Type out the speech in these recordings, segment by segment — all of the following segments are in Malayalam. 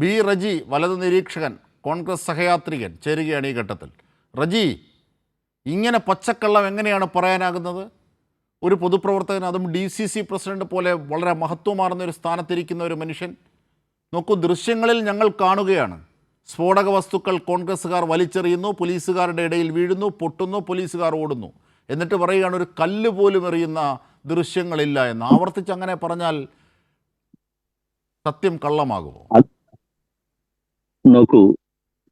ബി റജി വലത് നിരീക്ഷകൻ കോൺഗ്രസ് സഹയാത്രികൻ ചേരുകയാണ് ഈ ഘട്ടത്തിൽ. റജി ഇങ്ങനെ പച്ചക്കള്ളം എങ്ങനെയാണ് പറയാനാകുന്നത്? ഒരു പൊതുപ്രവർത്തകൻ അതും ഡി സി സി പ്രസിഡന്റ് പോലെ വളരെ മഹത്വമാർന്ന ഒരു സ്ഥാനത്തിരിക്കുന്ന ഒരു മനുഷ്യൻ. നോക്കൂ ദൃശ്യങ്ങളിൽ ഞങ്ങൾ കാണുകയാണ്. സ്ഫോടക വസ്തുക്കൾ കോൺഗ്രസ്സുകാർ വലിച്ചെറിയുന്നു പോലീസുകാരുടെ ഇടയിൽ വീഴുന്നു പൊട്ടുന്നു പോലീസുകാർ ഓടുന്നു. എന്നിട്ട് പറയുകയാണ് ഒരു കല്ല് പോലും എറിയുന്ന ദൃശ്യങ്ങളില്ല എന്ന്. ആവർത്തിച്ച് അങ്ങനെ പറഞ്ഞാൽ സത്യം കള്ളമാകുമോ? നോക്കൂ.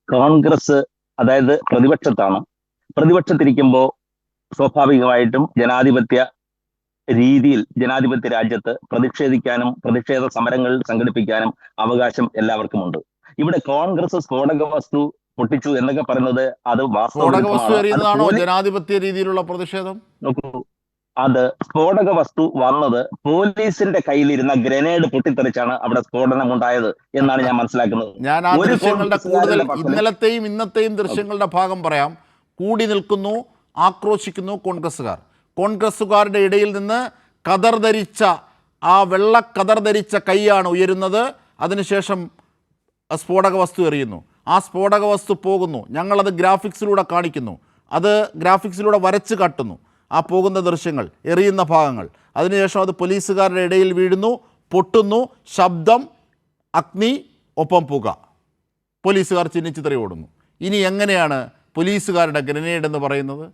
കോൺഗ്രസ് അതായത് പ്രതിപക്ഷത്താണ്. പ്രതിപക്ഷത്തിരിക്കുമ്പോൾ സ്വാഭാവികമായിട്ടും ജനാധിപത്യ രീതിയിൽ ജനാധിപത്യ രാജ്യത്ത് പ്രതിഷേധിക്കാനും പ്രതിഷേധ സമരങ്ങൾ സംഘടിപ്പിക്കാനും അവകാശം എല്ലാവർക്കുമുണ്ട്. ഇവിടെ കോൺഗ്രസ് സ്ഫോടക വസ്തു പൊട്ടിച്ചു എന്നൊക്കെ പറയുന്നത് അത് വാസ്തവ ജനാധിപത്യ രീതിയിലുള്ള പ്രതിഷേധം? നോക്കൂ. അത് സ്ഫോടക വസ്തു വന്നത് പോലീസിന്റെ കയ്യിലിരുന്ന ഗ്രനേഡ് പൊട്ടിത്തെറിച്ചാണ് അവിടെ സ്ഫോടനം ഉണ്ടായത് എന്നാണ് ഞാൻ മനസ്സിലാക്കുന്നത്. ഞാൻ ആ ദൃശ്യങ്ങളുടെ കൂടുതൽ ഇന്നലത്തെയും ഇന്നത്തെയും ദൃശ്യങ്ങളുടെ ഭാഗം പറയാം. കൂടി നിൽക്കുന്നു ആക്രോശിക്കുന്നു കോൺഗ്രസ്സുകാർ. കോൺഗ്രസ്സുകാരുടെ ഇടയിൽ നിന്ന് കതർ ധരിച്ച ആ വെള്ള കതർ ധരിച്ച കൈയാണ് ഉയരുന്നത്. അതിനുശേഷം സ്ഫോടക വസ്തു എറിയുന്നു. ആ സ്ഫോടക വസ്തു പോകുന്നു. ഞങ്ങളത് ഗ്രാഫിക്സിലൂടെ കാണിക്കുന്നു. അത് ഗ്രാഫിക്സിലൂടെ വരച്ച് കാട്ടുന്നു. ആ പോകുന്ന ദൃശ്യങ്ങൾ എറിയുന്ന ഭാഗങ്ങൾ. അതിനുശേഷം അത് പോലീസുകാരുടെ ഇടയിൽ വീഴുന്നു പൊട്ടുന്നു ശബ്ദം അഗ്നി ഒപ്പം പുക. പോലീസുകാർ ചിഹ്നിച്ചിതറി ഓടുന്നു. ഇനി എങ്ങനെയാണ് പോലീസുകാരുടെ ഗ്രനേഡ് എന്ന് പറയുന്നത്?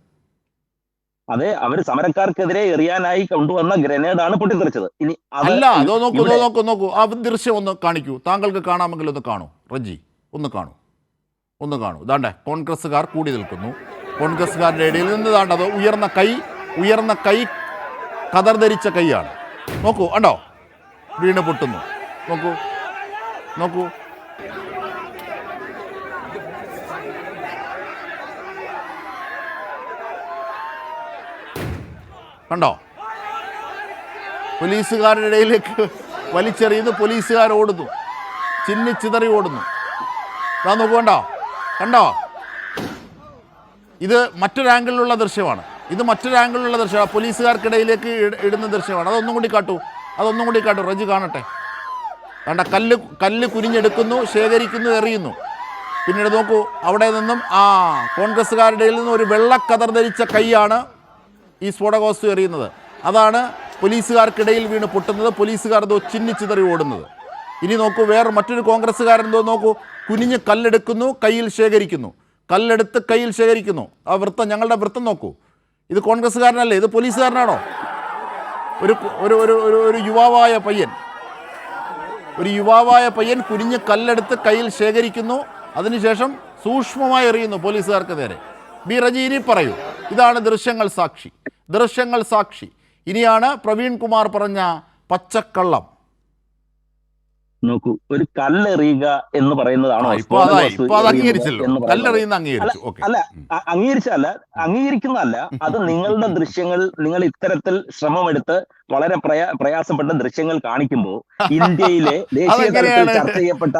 അതെ അവർ സമരക്കാർക്കെതിരെ എറിയാനായി കൊണ്ടുവന്ന ഗ്രനേഡാണ് പൊട്ടിത്തെറിച്ചത്. ഇനി അല്ല അതോ നോക്കൂ നോക്കൂ നോക്കൂ. ആ ദൃശ്യം ഒന്ന് കാണിക്കൂ. താങ്കൾക്ക് കാണാമെങ്കിൽ ഒന്ന് കാണൂ. റജി ഒന്ന് കാണൂ. ഒന്ന് കാണൂ. ഇതാണ്ടേ കോൺഗ്രസ്സുകാർ കൂടി നിൽക്കുന്നു. കോൺഗ്രസ്സുകാരുടെ ഇടയിൽ നിന്ന് ദാണ്ടത് ഉയർന്ന കൈ ഉയർന്ന കൈ കതർ ധരിച്ച കൈയാണ്. നോക്കൂ ഉണ്ടോ വീണ് പൊട്ടുന്നു. നോക്കൂ നോക്കൂ. കണ്ടോ? പോലീസുകാരുടെ ഇടയിലേക്ക് വലിച്ചെറിയുന്നു. പോലീസുകാർ ഓടുന്നു. ചിന്നി ചിതറി ഓടുന്നു. ഇതാ നോക്കൂ കണ്ടോ? കണ്ടോ? ഇത് മറ്റൊരു ആംഗിളിലുള്ള ദൃശ്യമാണ്. ഇത് മറ്റൊരു ആംഗിളിലുള്ള ദൃശ്യമാണ്. പോലീസുകാർക്കിടയിലേക്ക് ഇടുന്ന ദൃശ്യമാണ്. അതൊന്നും കൂടി കാട്ടൂ. അതൊന്നും കൂടി കാട്ടൂ. റജി കാണട്ടെ. കണ്ട കല്ല് കല്ല് കുരിഞ്ഞെടുക്കുന്നു ശേഖരിക്കുന്നു എറിയുന്നു. പിന്നീട് നോക്കൂ അവിടെ നിന്നും ആ കോൺഗ്രസ്സുകാരുടെ നിന്നും ഒരു വെള്ളക്കതർ ധരിച്ച കൈയാണ് ഈ സ്ഫോടക വസ്തു എറിയുന്നത്. അതാണ് പോലീസുകാർക്കിടയിൽ വീണ് പൊട്ടുന്നത്. പോലീസുകാർ എന്തോ ചിന്നിച്ചിതറി ഓടുന്നത്. ഇനി നോക്കൂ വേറെ മറ്റൊരു കോൺഗ്രസ്സുകാരൻ എന്തോ നോക്കൂ കുനിഞ്ഞ് കല്ലെടുക്കുന്നു കയ്യിൽ ശേഖരിക്കുന്നു. കല്ലെടുത്ത് കയ്യിൽ ശേഖരിക്കുന്നു. ആ വൃത്തം ഞങ്ങളുടെ വൃത്തം നോക്കൂ. ഇത് കോൺഗ്രസ്സുകാരനല്ലേ? ഇത് പോലീസുകാരനാണോ? ഒരു ഒരു ഒരു ഒരു യുവാവായ പയ്യൻ. ഒരു യുവാവായ പയ്യൻ കുനിഞ്ഞ് കല്ലെടുത്ത് കയ്യിൽ ശേഖരിക്കുന്നു. അതിനുശേഷം സൂക്ഷ്മമായി എറിയുന്നു പോലീസുകാർക്ക് നേരെ. ബി റജി ഇനി പറയൂ. ഇതാണ് ദൃശ്യങ്ങൾ സാക്ഷി. ദൃശ്യങ്ങൾ സാക്ഷി. ഇനിയാണ് പ്രവീൺ കുമാർ പറഞ്ഞ പച്ചക്കള്ളം. നോക്കൂ ഒരു കല്ലെറിയുക എന്ന് പറയുന്നതാണോ അല്ല അംഗീകരിച്ചല്ല അംഗീകരിക്കുന്നതല്ല. അത് നിങ്ങളുടെ ദൃശ്യങ്ങൾ നിങ്ങൾ ഇത്തരത്തിൽ ശ്രമമെടുത്ത് വളരെ പ്രയാ പ്രയാസപ്പെട്ട ദൃശ്യങ്ങൾ കാണിക്കുമ്പോൾ ഇന്ത്യയിലെ ദേശീയ തലത്തിൽ? ചർച്ച ചെയ്യപ്പെട്ട.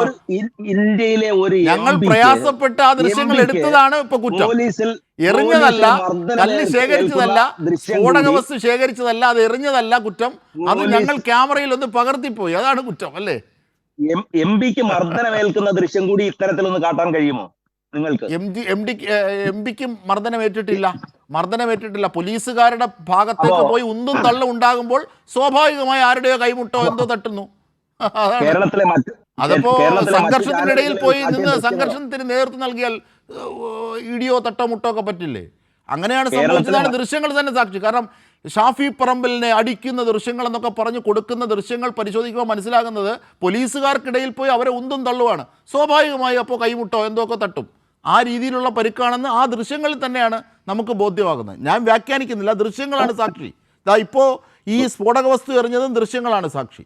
ഒരു ഇന്ത്യയിലെ ഒരു ഞങ്ങൾ MP ആ ദൃശ്യങ്ങൾ എടുത്തതാണ് ഇപ്പൊ കുറ്റം. പോലീസിൽ എറിഞ്ഞതല്ല കല്ല് ശേഖരിച്ചതല്ല സ്ഫോടക വസ്തു ശേഖരിച്ചതല്ല അത് എറിഞ്ഞതല്ല കുറ്റം. അത് ഞങ്ങൾ ക്യാമറയിൽ ഒന്ന് പകർത്തിപ്പോയി. അതാണ് കുറ്റം അല്ലേ? എം- എം പിക്ക് മർദ്ദനമേൽക്കുന്ന ദൃശ്യം കൂടി ഇത്തരത്തിലൊന്ന് കാട്ടാൻ കഴിയുമോ? നിങ്ങൾക്ക്. M G M D M പിക്കും മർദ്ദനമേറ്റിട്ടില്ല മർദ്ദനമേറ്റിട്ടില്ല പോലീസുകാരുടെ ഭാഗത്തേക്ക് പോയി ഉന്തും തള്ളും ഉണ്ടാകുമ്പോൾ സ്വാഭാവികമായി ആരുടെയോ കൈമുട്ടോ എന്തോ തട്ടുന്നു? കേരളത്തിലെ മറ്റ് അതപ്പോ സംഘർഷത്തിനിടയിൽ പോയി നിന്ന് സംഘർഷത്തിന് നേതൃത്വം നൽകിയാൽ ഇടിയോ തട്ടോ മുട്ടോ ഒക്കെ പറ്റില്ലേ? അങ്ങനെയാണ് സംഭവിച്ചതാണ് ദൃശ്യങ്ങൾ തന്നെ സാക്ഷി കാരണം ഷാഫി പറമ്പലിനെ അടിക്കുന്ന ദൃശ്യങ്ങൾ എന്നൊക്കെ പറഞ്ഞു കൊടുക്കുന്ന ദൃശ്യങ്ങൾ പരിശോധിക്കുമ്പോൾ മനസ്സിലാകുന്നത് പോലീസുകാർക്കിടയിൽ പോയി അവരെ ഉന്തും തള്ളുവാണ്. സ്വാഭാവികമായി അപ്പോൾ കൈമുട്ടോ എന്തോ ഒക്കെ തട്ടും. ആ രീതിയിലുള്ള പരുക്കാണെന്ന് ആ ദൃശ്യങ്ങളിൽ തന്നെയാണ് നമുക്ക് ബോധ്യമാകുന്നത്. ഞാൻ വ്യാഖ്യാനിക്കുന്നില്ല. ദൃശ്യങ്ങളാണ് സാക്ഷി. ഇതാ ഇപ്പോൾ ഈ സ്ഫോടക വസ്തു എറിഞ്ഞതും ദൃശ്യങ്ങളാണ് സാക്ഷി.